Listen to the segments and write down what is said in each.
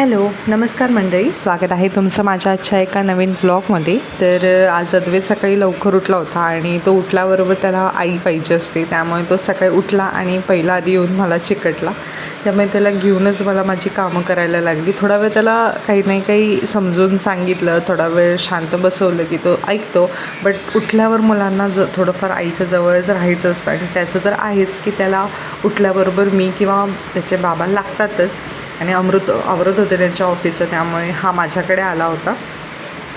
Hello नमस्कार मंडळी. स्वागत आहे तुमचं माझ्या आजच्या एका नवीन ब्लॉगमध्ये. तर आज अद्वैत सकाळी लवकर उठला होता आणि तो उठल्याबरोबर त्याला आई पाहिजे असते. त्यामुळे तो सकाळी उठला आणि पहिला आधी येऊन मला चिकटला. त्यामुळे त्याला घेऊनच मला माझी कामं करायला लागली. थोडा वेळ त्याला काही नाही काही समजून सांगितलं. थोडा वेळ शांत बसवलं की तो ऐकतो. बट उठल्यावर मुलांना ज थोडंफार आईच्या जवळच राहायचं असतं. आणि त्याचं तर आहेच की त्याला उठल्याबरोबर मी किंवा त्याचे बाबा लागतातच. आणि अमृत आवरत होते त्यांच्या ऑफिसचं त्यामुळे हा माझ्याकडे आला होता.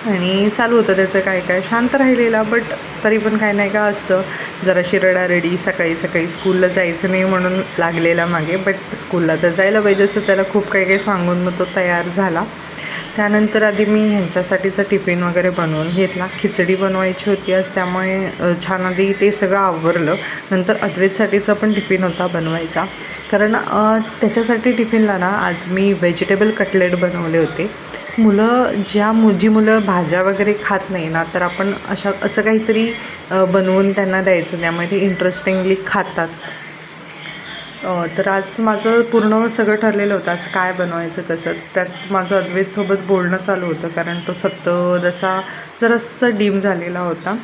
आणि चालू होतं त्याचं काय काय शांत राहिलेला बट तरी पण काय नाही का असतं. जराशी रडारडी सकाळी सकाळी स्कूलला जायचं नाही म्हणून लागलेला मागे बट स्कूलला तर जायला पाहिजे असं त्याला खूप काही काही सांगून मग तो तयार झाला. त्यानंतर आधी मी ह्यांच्यासाठीचं टिफिन वगैरे बनवून घेतला. खिचडी बनवायची होती आज त्यामुळे छान आधी ते सगळं आवरलं. नंतर अद्वैतसाठीचा पण टिफिन होता बनवायचा. कारण त्याच्यासाठी टिफिनला ना आज मी व्हेजिटेबल कटलेट बनवले होते. मुलं ज्या जी मुलं भाज्या वगैरे खात नाही ना तर आपण अशा असं काहीतरी बनवून त्यांना द्यायचं. त्यामुळे ते इंटरेस्टिंगली खातात. तर आज माझं पूर्ण सगळं ठरलेलं होतं. आज काय बनवायचं कसं? त्यात माझं अद्वैतसोबत बोलणं चालू होतं कारण तो सत्तर असा जरासं डीम झालेला होता.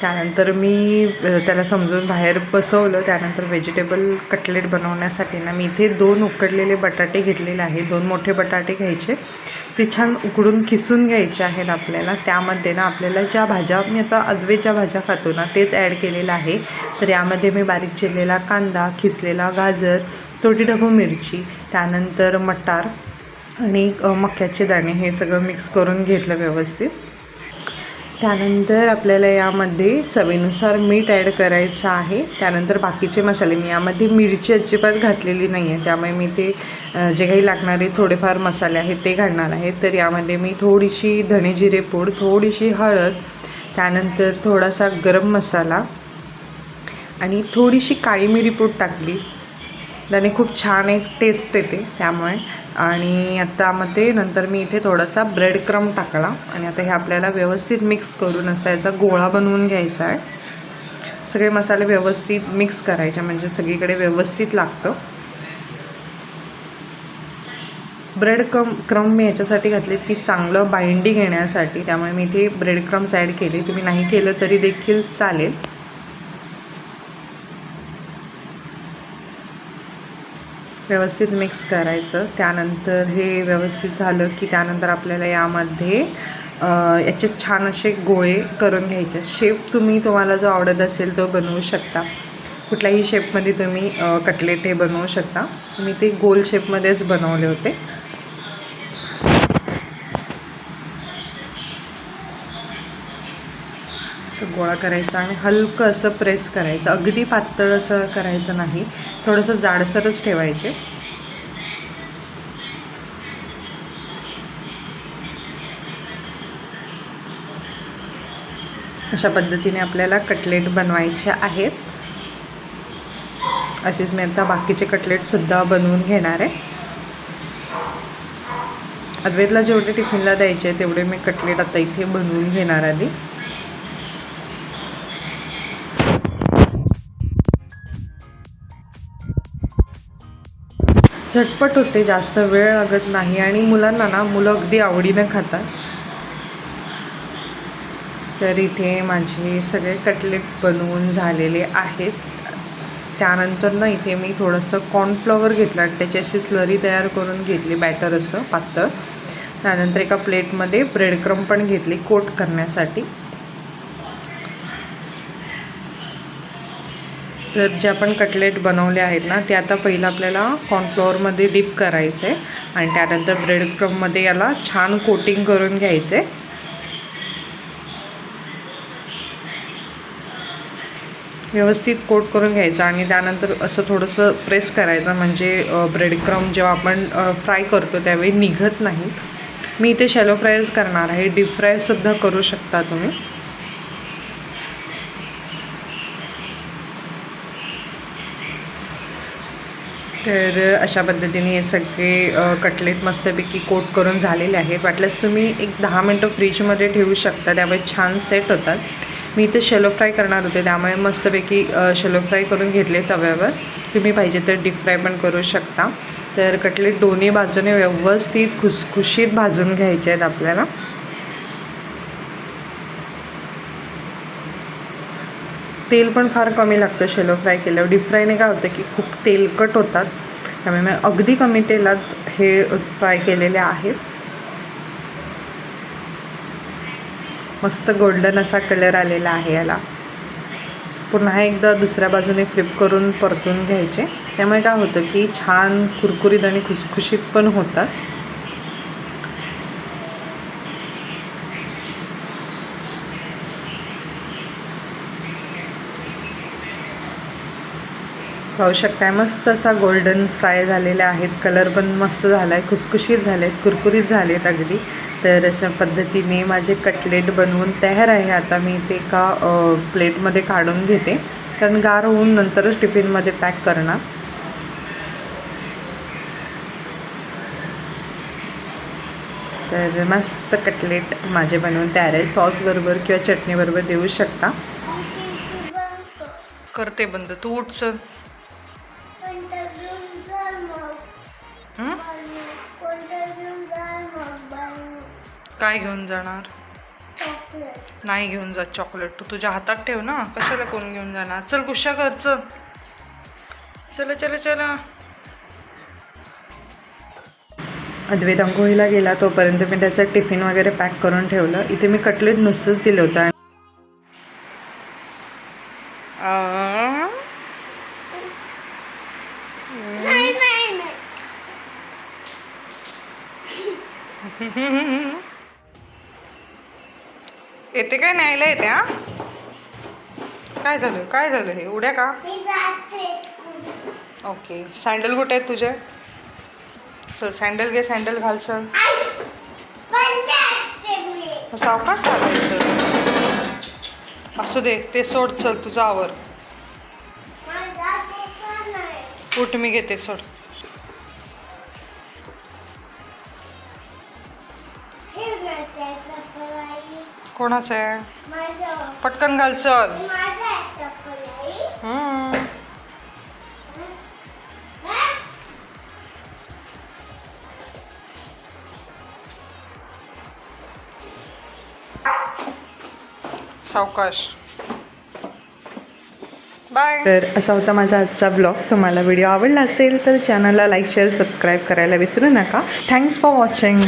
त्यानंतर मी त्याला समजून बाहेर बसवलं. त्यानंतर व्हेजिटेबल कटलेट बनवण्यासाठी ना मी इथे दोन उकडलेले बटाटे घेतलेले आहे. दोन मोठे बटाटे घ्यायचे. ते छान उकडून किसून घ्यायचे आहेत आपल्याला. त्यामध्ये ना आपल्याला ज्या भाज्या मी आता अदवेच्या भाज्या खातो ना तेच ॲड केलेलं आहे. तर यामध्ये मी बारीक चिरलेला कांदा खिसलेला गाजर तोटी ढबू मिरची त्यानंतर मटार आणि मक्याचे दाणे हे सगळं मिक्स करून घेतलं व्यवस्थित. त्यानंतर आपल्याला यामध्ये चवीनुसार मीठ ॲड करायचं आहे. त्यानंतर बाकीचे मसाले मी यामध्ये मिरची अजिबात घातलेली नाही आहे त्यामुळे मी ते जे काही लागणारे थोडेफार मसाले आहेत ते घालणार आहे. तर यामध्ये मी थोडीशी धणे जिरे पूड थोडीशी हळद त्यानंतर थोडासा गरम मसाला आणि थोडीशी काळी मिरी पूड टाकली. त्याने खूप छान एक टेस्ट येते त्यामुळे. आणि त्यामध्ये नंतर मी इथे थोडासा ब्रेड क्रम टाकला. आणि आता हे आपल्याला व्यवस्थित मिक्स करून असा याचा गोळा बनवून घ्यायचा आहे. सगळे मसाले व्यवस्थित मिक्स करायचे म्हणजे सगळीकडे व्यवस्थित लागतं. ब्रेड क्रम क्रम मी याच्यासाठी घातलेत की चांगलं बाइंडिंग येण्यासाठी. त्यामुळे मी इथे ब्रेड क्रम्स ॲड केले. तुम्ही नाही केलं तरी देखील चालेल. व्यवस्थित मिक्स करायचं. त्यानंतर हे व्यवस्थित झालं की त्यानंतर आपल्याला यामध्ये याचे छान असे गोळे करून घ्यायचे. शेप तुम्ही तुम्हाला जो आवडत असेल तो बनवू शकता. कुठल्याही शेपमध्ये तुम्ही कटलेट हे बनवू शकता. मी ते गोल शेपमध्येच बनवले होते. असं गोळा करायचा आणि हलकं असं प्रेस करायचं. अगदी पातळ असं करायचं नाही. थोडंसं जाडसरच ठेवायचे. अशा पद्धतीने आपल्याला कटलेट बनवायचे आहेत. असेच मी आता बाकीचे कटलेटसुद्धा बनवून घेणार आहे. अद्वैतला जेवढे टिफिनला द्यायचे तेवढे मी कटलेट आता इथे बनवून घेणार आधी. झटपट होते जास्त वेळ लागत नाही आणि मुलांना ना मुलं अगदी आवडीनं खातात. तर इथे माझे सगळे कटलेट बनवून झालेले आहेत. त्यानंतर ना इथे मी थोडंसं कॉर्नफ्लॉवर घेतलं आणि त्याची अशी स्लरी तयार करून घेतली बॅटर असं पातळ. त्यानंतर एका प्लेटमध्ये ब्रेडक्रम पण घेतली कोट करण्यासाठी. तर जे आपण कटलेट बनवले आहेत ना ते आता पहिलं आपल्याला कॉर्नफ्लॉवरमध्ये डीप करायचं आहे आणि त्यानंतर ब्रेड क्रममध्ये याला छान कोटिंग करून घ्यायचं आहे व्यवस्थित कोट करून घ्यायचं आणि त्यानंतर असं थोडंसं प्रेस करायचं म्हणजे ब्रेड क्रम जेव्हा आपण फ्राय करतो त्यावेळी निघत नाही. मी इथे शॅलो फ्रायच करणार आहे डीप फ्रायसुद्धा करू शकता तुम्ही. तर अशा पद्धतीने हे सगळे कटलेट मस्तपैकी कोट करून झालेले आहेत. वाटल्यास तुम्ही एक दहा मिनटं फ्रीजमध्ये ठेवू शकता. त्यामुळे छान सेट होतात. मी इथे शेलो फ्राय करणार होते. त्यामुळे मस्तपैकी शेलो फ्राय करून घेतले तव्यावर. तुम्ही पाहिजे तर डीप फ्राय पण करू शकता. तर कटलेट दोन्ही बाजूने व्यवस्थित खुसखुशीत भाजून घ्यायचे आहेत आपल्याला. तेल पण फार कमी लागतं शेलो फ्राय केल्यावर. डीप फ्रायने काय होतं की खूप तेलकट होतात. त्यामुळे मी अगदी कमी तेलात हे फ्राय केलेले आहेत मस्त गोल्डन असा कलर आलेला आहे याला. पुन्हा एकदा दुसऱ्या बाजूने फ्लिप करून परतून घ्यायचे. त्यामुळे काय होतं की छान कुरकुरीत आणि खुसखुशीत पण होतात. पाहू शकताय. मस्त असा गोल्डन फ्राय झालेले आहेत. कलर पण मस्त झाला आहे खुसखुशीत झाले आहेत कुरकुरीत झाले आहेत अगदी. तर अशा पद्धतीने माझे कटलेट बनवून तयार आहे. आता मी ते एका प्लेटमध्ये काढून घेते. कारण गार होऊन नंतरच टिफिनमध्ये पॅक करणार. तर मस्त कटलेट माझे बनवून तयार आहे. सॉसबरोबर किंवा चटणीबरोबर देऊ शकता. करते बंद. तू उठ काय घेऊन जाणार? नाही घेऊन जात चॉकलेट तू तुझ्या हातात ठेव ना. कशाला कोण घेऊन जाणार? चल गुस्सा कर चल. चला चला चला. अद्वैत अंघोळीला गेला तोपर्यंत मी त्याचं टिफिन वगैरे पॅक करून ठेवलं. इथे मी कटलेट नुसतंच दिलं होतं. येते काय न्यायला येते हा? काय झालं? काय झालं हे? उड्या का? ओके. सँडल कुठे आहेत तुझे? चल सँडल घे सँडल घाल चल. सावकाश चालायचं असू दे ते सोड चल तुझा आवर. उठ मी घेते सोड. कोणाचं आहे? पटकन घाल चल. हम्म. सावकाश. बाय तर असा होता माझा आजचा ब्लॉग तुम्हाला व्हिडिओ आवडला असेल तर चॅनलला लाईक शेअर सबस्क्राईब करायला विसरू नका. Thanks for watching